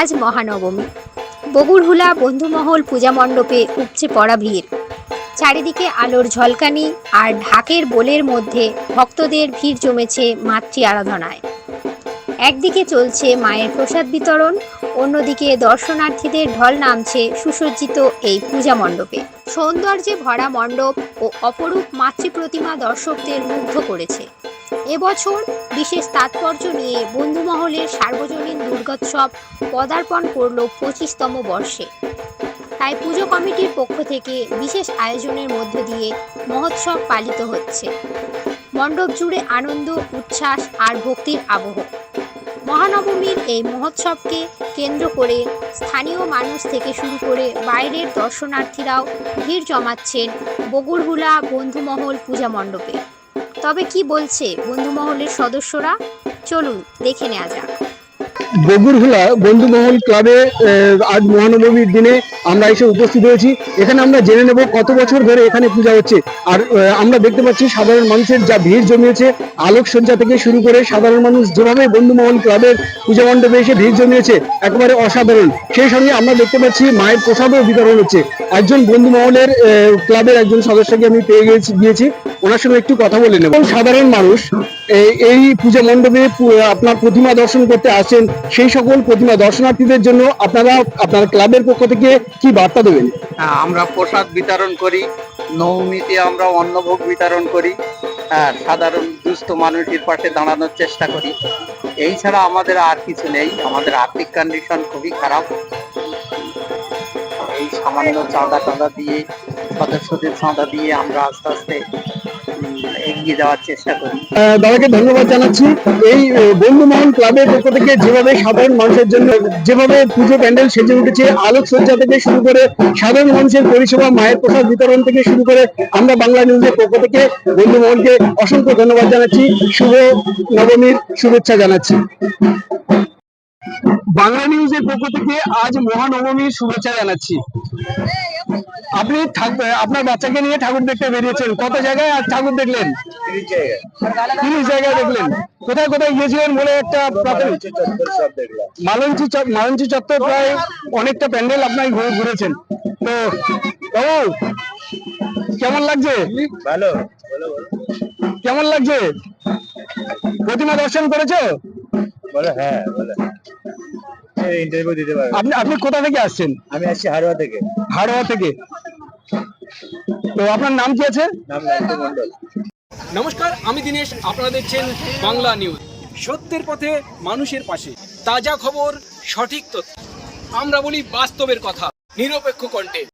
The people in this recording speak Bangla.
আজ মহানবমী। বগুড়হুলা বন্ধুমহল পূজা মণ্ডপে উপচে পড়া ভিড়। চারিদিকে আলোর ঝলকানি আর ঢাকের বোলের মধ্যে ভক্তদের ভিড় জমেছে মাতৃ আরাধনায়। একদিকে চলছে মায়ের প্রসাদ বিতরণ, অন্যদিকে দর্শনার্থীদের ঢল নামছে সুসজ্জিত এই পূজা মণ্ডপে। সৌন্দর্যে ভরা মণ্ডপ ও অপরূপ মাতৃ প্রতিমা দর্শকদের মুগ্ধ করেছে। এবছর বিশেষ তাৎপর্য নিয়ে বন্ধুমহলের সার্বজনীন দুর্গোৎসব পদার্পণ করল পঁচিশতম বর্ষে। তাই পুজো কমিটির পক্ষ থেকে বিশেষ আয়োজনের মধ্য দিয়ে মহোৎসব পালিত হচ্ছে। মণ্ডপ জুড়ে আনন্দ, উচ্ছ্বাস আর ভক্তির আবহ। মহানবমীর এই মহোৎসবকে কেন্দ্র করে স্থানীয় মানুষ থেকে শুরু করে বাইরের দর্শনার্থীরাও ভিড় জমাচ্ছেন বগুড়হুলা বন্ধুমহল পূজা মণ্ডপে। তবে কি বলছে বন্ধুমহলের সদস্যরা? চলুন দেখে নেওয়া যাক। বগুড়হুলা বন্ধুমহল ক্লাবে আজ মহানবমীর দিনে আমরা এসে উপস্থিত হয়েছি। এখানে আমরা জেনে নেব কত বছর ধরে এখানে পূজা হচ্ছে। আর আমরা দেখতে পাচ্ছি সাধারণ মানুষের যা ভিড় জমিয়েছে, আলোকসজ্জা থেকে শুরু করে সাধারণ মানুষ যেভাবে বন্ধুমহল ক্লাবের পূজা মণ্ডপে এসে ভিড় জমিয়েছে, একেবারে অসাধারণ। সেই সঙ্গে আমরা দেখতে পাচ্ছি মায়ের প্রসাদও বিতরণ হচ্ছে। একজন বন্ধুমহলের ক্লাবের একজন সদস্যকে আমি পেয়ে গেছি গিয়েছি। ওনার সঙ্গে একটু কথা বলে নেব। সাধারণ মানুষ এই পূজা মণ্ডপে আপনার প্রতিমা দর্শন করতে আসেন সেই সকল প্রতিমা দর্শনার্থীদের জন্য আপনারা আপনার ক্লাবের পক্ষ থেকে কি বার্তা দেবেন? হ্যাঁ, আমরা প্রসাদ বিতরণ করি নবমীতে আমরা অন্নভোগ বিতরণ করি হ্যাঁ সাধারণ দুস্থ মানুষের পাশে দাঁড়ানোর চেষ্টা করি। এই ছাড়া আমাদের আর কিছু নেই আমাদের আর্থিক কন্ডিশন খুবই খারাপ। এই সামান্য চাঁদা টাঁদা দিয়ে সদস্যদের চাঁদা দিয়ে আমরা আস্তে আস্তে এগিয়ে যাওয়ার চেষ্টা করি। দাদাকে ধন্যবাদ জানাচ্ছি। এই বন্ধুমহল ক্লাবের পক্ষ থেকে যেভাবে সাধারণ মানুষের জন্য, যেভাবে পুজো প্যান্ডেল সেজে উঠেছে, আলোকসজ্জা থেকে শুরু করে সাধারণ মানুষের পরিষেবা, মায়ের প্রসাদ বিতরণ থেকে শুরু করে আমরা বাংলা নিউজের পক্ষ থেকে বন্ধু বন্ধুমহলকে অসংখ্য ধন্যবাদ জানাচ্ছি। শুভ নবমীর শুভেচ্ছা জানাচ্ছি। বাংলা নিউজের পক্ষ থেকে আজ মহানবমীর শুভেচ্ছা জানাচ্ছি। আপনি আপনার বাচ্চাকে নিয়ে ঠাকুর দেখতে বেরিয়েছেন। কত জায়গায় আজ ঠাকুর দেখলেন? তিরিশ জায়গায় দেখলেন। কোথায় কোথায় গিয়েছিলেন বলে একটা মালঞ্চি মালঞ্চি চত্বর প্রায় অনেকটা প্যান্ডেল আপনার ঘুরে ঘুরেছেন। তো বাবু কেমন লাগছে? ভালো। কেমন লাগছে? প্রতিমা দর্শন করেছ? বলো হ্যাঁ বলো। ইন্টারভিউ দিতে পারবেন আপনি আপনি কোথা থেকে আসছেন? আমি আসছি হাড়োয়া থেকে। হাড়োয়া থেকে। তো আপনার নাম কি আছে? নাম মন্ডল নমস্কার আমি দিনেশ। আপনারা দেখছেন বাংলা নিউজ। সত্যের পথে মানুষের পাশে। তাজা খবর সঠিক তথ্য। আমরা বলি বাস্তবের কথা নিরপেক্ষ কণ্ঠে